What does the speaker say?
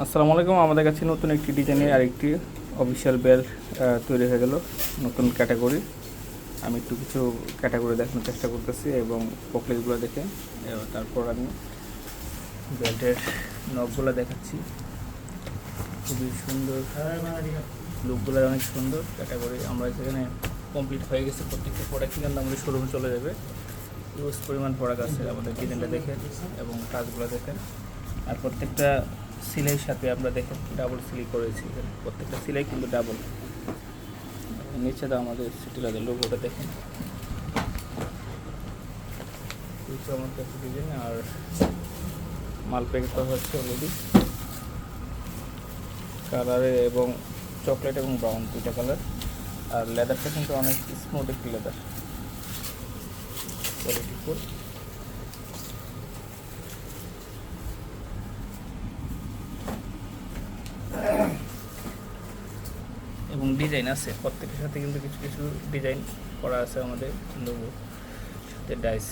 আসসালামু আলাইকুম, আমাদের কাছে নতুন একটি ডিজাইনের আরেকটি অফিসিয়াল বেল্ট তৈরি হয়ে গেল নতুন ক্যাটাগরি আমি একটু কিছু ক্যাটাগরি দেখানোর চেষ্টা করতেছি এবং পকলেটগুলো দেখে তারপর আমি বেল্টের নখগুলো দেখাচ্ছি। খুবই সুন্দর লুকগুলো অনেক সুন্দর ক্যাটাগরি আমরা সেখানে কমপ্লিট হয়ে গেছে প্রত্যেকটা প্রোডাক্ট কিন্তু আমাদের শোরুমে চলে যাবে। ইউজ পরিমাণ প্রোডাক্ট আছে আমাদের ডিজাইনটা দেখেন এবং কাজগুলো দেখেন আর প্রত্যেকটা সিলাইয়ের সাথে আমরা দেখেন ডাবল সিলাই করেছি। প্রত্যেকটা সিলাই কিন্তু ডাবল নিচে তো আমাদের সিটি লাদের লোগোটা দেখেন চমৎকার ডিজাইন আর মাল প্যাকেট করা হচ্ছে অলরেডি কালারে এবং চকলেট এবং ব্রাউন দুইটা কালার আর লেদারটা কিন্তু অনেক স্মুথ একটি লেদার কোয়ালিটি ফুল এবং ডিজাইন আছে। প্রত্যেকের সাথে কিন্তু কিছু কিছু ডিজাইন করা আছে আমাদের কিন্তু সাথে ডাইস